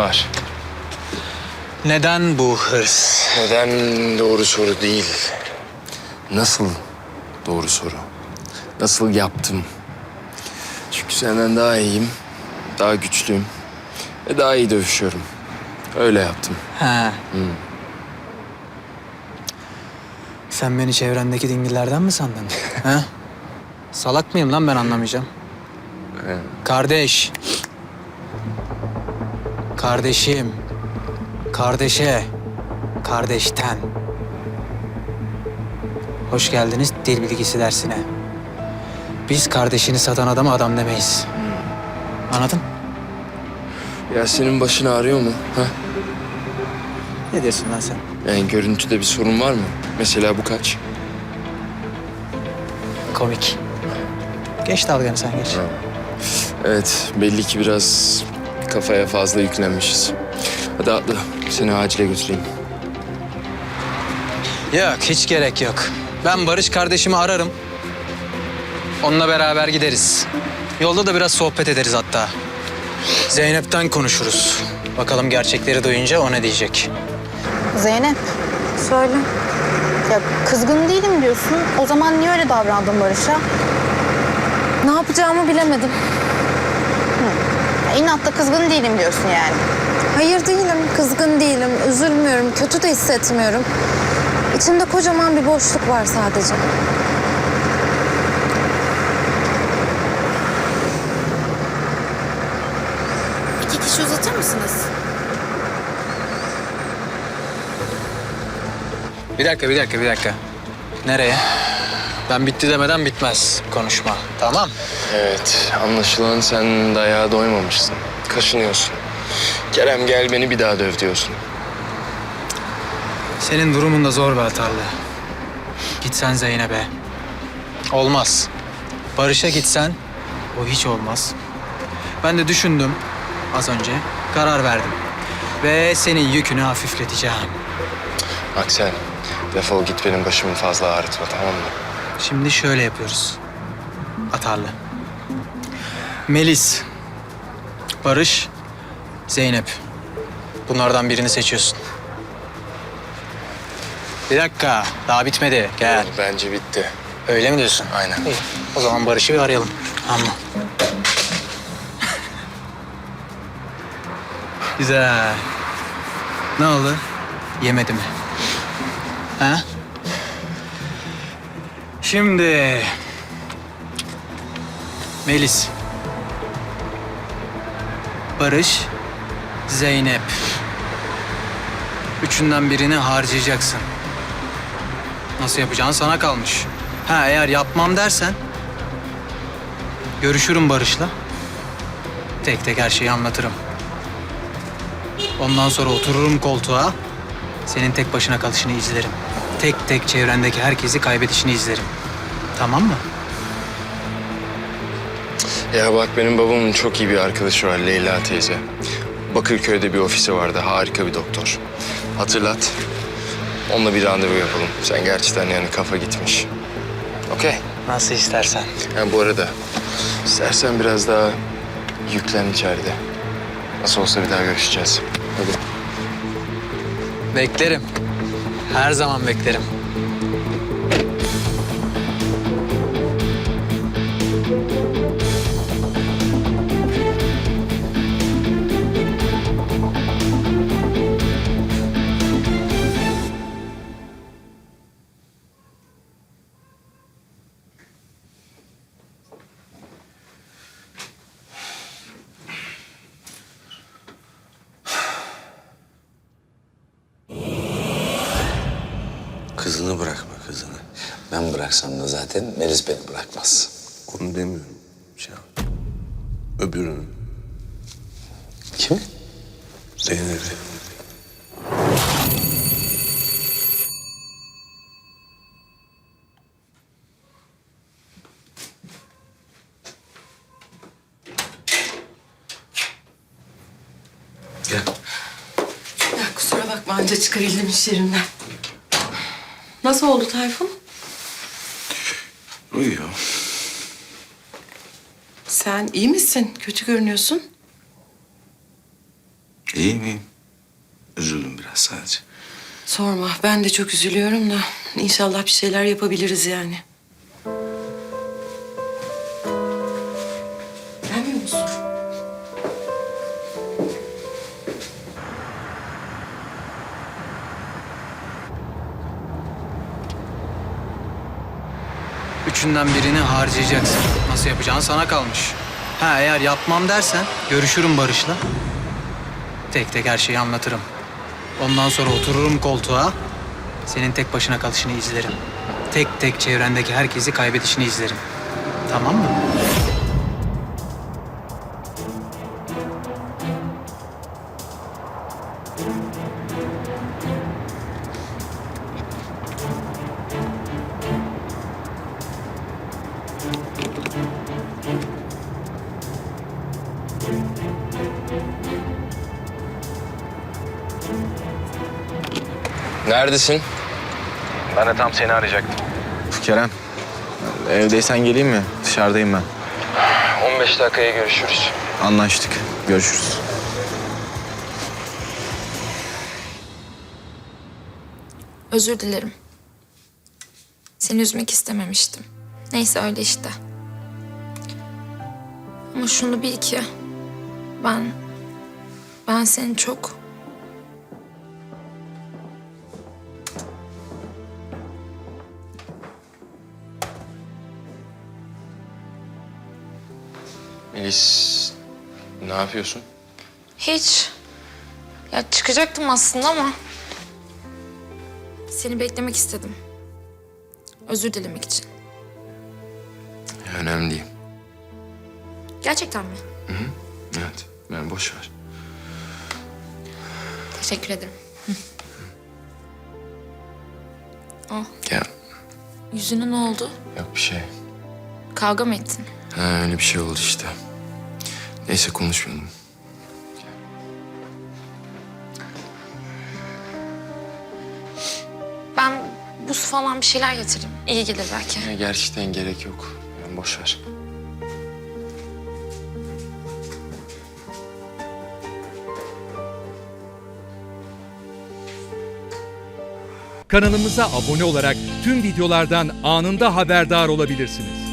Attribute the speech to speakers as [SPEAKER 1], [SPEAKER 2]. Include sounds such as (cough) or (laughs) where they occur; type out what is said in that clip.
[SPEAKER 1] var?
[SPEAKER 2] Neden bu hırs?
[SPEAKER 1] Neden doğru soru değil. Nasıl doğru soru? Nasıl yaptım? Çünkü senden daha iyiyim, daha güçlüyüm ve daha iyi dövüşüyorum. Öyle yaptım.
[SPEAKER 2] Ha. Sen beni çevrendeki dingillerden mi sandın? (laughs) ha? Salak mıyım lan ben anlamayacağım. Kardeş. Kardeşim. Kardeşe. Kardeşten. Hoş geldiniz dil bilgisi dersine. Biz kardeşini satan adama adam demeyiz. Anladın?
[SPEAKER 1] Ya senin başın ağrıyor mu? Ha?
[SPEAKER 2] Ne diyorsun lan sen?
[SPEAKER 1] Yani görüntüde bir sorun var mı? Mesela bu kaç?
[SPEAKER 2] Komik. Geç dalganı sen geç.
[SPEAKER 1] Evet, belli ki biraz kafaya fazla yüklenmişiz. Hadi atla, seni acile götüreyim.
[SPEAKER 2] Yok hiç gerek yok. Ben Barış kardeşimi ararım. Onunla beraber gideriz. Yolda da biraz sohbet ederiz hatta. Zeynep'ten konuşuruz. Bakalım gerçekleri duyunca o ne diyecek.
[SPEAKER 3] Zeynep, söyle. Ya kızgın değilim diyorsun. O zaman niye öyle davrandın Barış'a?
[SPEAKER 4] Ne yapacağımı bilemedim.
[SPEAKER 3] İnatla kızgın değilim diyorsun yani.
[SPEAKER 4] Hayır değilim, kızgın değilim, üzülmüyorum, kötü de hissetmiyorum. İçimde kocaman bir boşluk var sadece.
[SPEAKER 5] İki kişi uzatır mısınız?
[SPEAKER 2] Bir dakika, bir dakika, bir dakika. Nereye? Ben bitti demeden bitmez konuşma. Tamam.
[SPEAKER 1] Evet, anlaşılan sen dayağa doymamışsın. Kaşınıyorsun. Kerem gel beni bir daha döv diyorsun.
[SPEAKER 2] Senin durumun da zor be Atarlı. Gitsen Zeynep'e. Olmaz. Barış'a gitsen o hiç olmaz. Ben de düşündüm az önce. Karar verdim. Ve senin yükünü hafifleteceğim.
[SPEAKER 1] Aksel, defol git benim başımı fazla ağrıtma tamam mı?
[SPEAKER 2] Şimdi şöyle yapıyoruz. Atarlı. Melis, Barış, Zeynep. Bunlardan birini seçiyorsun. Bir dakika, daha bitmedi. Gel.
[SPEAKER 1] Bence bitti.
[SPEAKER 2] Öyle mi diyorsun?
[SPEAKER 1] Aynen.
[SPEAKER 2] İyi. O zaman Barış'ı bir arayalım. Tamam. Güzel. Ne oldu? Yemedi mi? Ha? Şimdi... Melis. Barış. Zeynep. Üçünden birini harcayacaksın. Nasıl yapacağın sana kalmış. Ha eğer yapmam dersen... Görüşürüm Barış'la. Tek tek her şeyi anlatırım. Ondan sonra otururum koltuğa. Senin tek başına kalışını izlerim. Tek tek çevrendeki herkesi kaybedişini izlerim. Tamam mı?
[SPEAKER 1] Ya bak benim babamın çok iyi bir arkadaşı var Leyla teyze. Bakırköy'de bir ofisi vardı. Harika bir doktor. Hatırlat. Onunla bir randevu yapalım. Sen gerçekten yani kafa gitmiş. Okey.
[SPEAKER 2] Nasıl istersen.
[SPEAKER 1] Ha, bu arada istersen biraz daha yüklen içeride. Nasıl olsa bir daha görüşeceğiz. Hadi.
[SPEAKER 2] Beklerim. Her zaman beklerim.
[SPEAKER 6] Kızını bırakma kızını. Ben bıraksam da zaten Melis beni bırakmaz.
[SPEAKER 7] Onu demiyorum Cihan. Öbürünü.
[SPEAKER 6] Kim?
[SPEAKER 7] Zeynep'i.
[SPEAKER 6] Gel.
[SPEAKER 5] Ya kusura bakma anca çıkabildim iş yerimden. Nasıl oldu Tayfun?
[SPEAKER 7] Uyuyor.
[SPEAKER 5] Sen iyi misin? Kötü görünüyorsun.
[SPEAKER 6] İyiyim iyiyim. Üzüldüm biraz sadece.
[SPEAKER 5] Sorma ben de çok üzülüyorum da inşallah bir şeyler yapabiliriz yani.
[SPEAKER 2] Üçünden birini harcayacaksın. Nasıl yapacağın sana kalmış. Ha eğer yapmam dersen görüşürüm Barış'la. Tek tek her şeyi anlatırım. Ondan sonra otururum koltuğa. Senin tek başına kalışını izlerim. Tek tek çevrendeki herkesi kaybedişini izlerim. Tamam mı?
[SPEAKER 1] Neredesin?
[SPEAKER 8] Ben de tam seni arayacaktım.
[SPEAKER 1] Kerem. Evdeysen geleyim mi? Dışarıdayım ben.
[SPEAKER 8] 15 dakikaya görüşürüz.
[SPEAKER 1] Anlaştık. Görüşürüz.
[SPEAKER 4] Özür dilerim. Seni üzmek istememiştim. Neyse öyle işte. Ama şunu bil ki ben ben seni çok
[SPEAKER 1] Melis, ne yapıyorsun?
[SPEAKER 4] hiç ya çıkacaktım aslında ama seni beklemek istedim. Özür dilemek için.
[SPEAKER 1] Önemli değil.
[SPEAKER 4] Gerçekten mi?
[SPEAKER 1] Evet, ben boş ver.
[SPEAKER 4] Teşekkür ederim.
[SPEAKER 1] Ya,
[SPEAKER 4] Yüzüne ne oldu?
[SPEAKER 1] yok bir şey.
[SPEAKER 4] Kavga mı ettin?
[SPEAKER 1] Ha, öyle bir şey oldu işte. Neyse konuşmayalım.
[SPEAKER 4] Ben buz falan bir şeyler getireyim. İyi gelir belki.
[SPEAKER 1] Ya, gerçekten gerek yok. Yani boş ver.
[SPEAKER 9] Kanalımıza abone olarak tüm videolardan anında haberdar olabilirsiniz.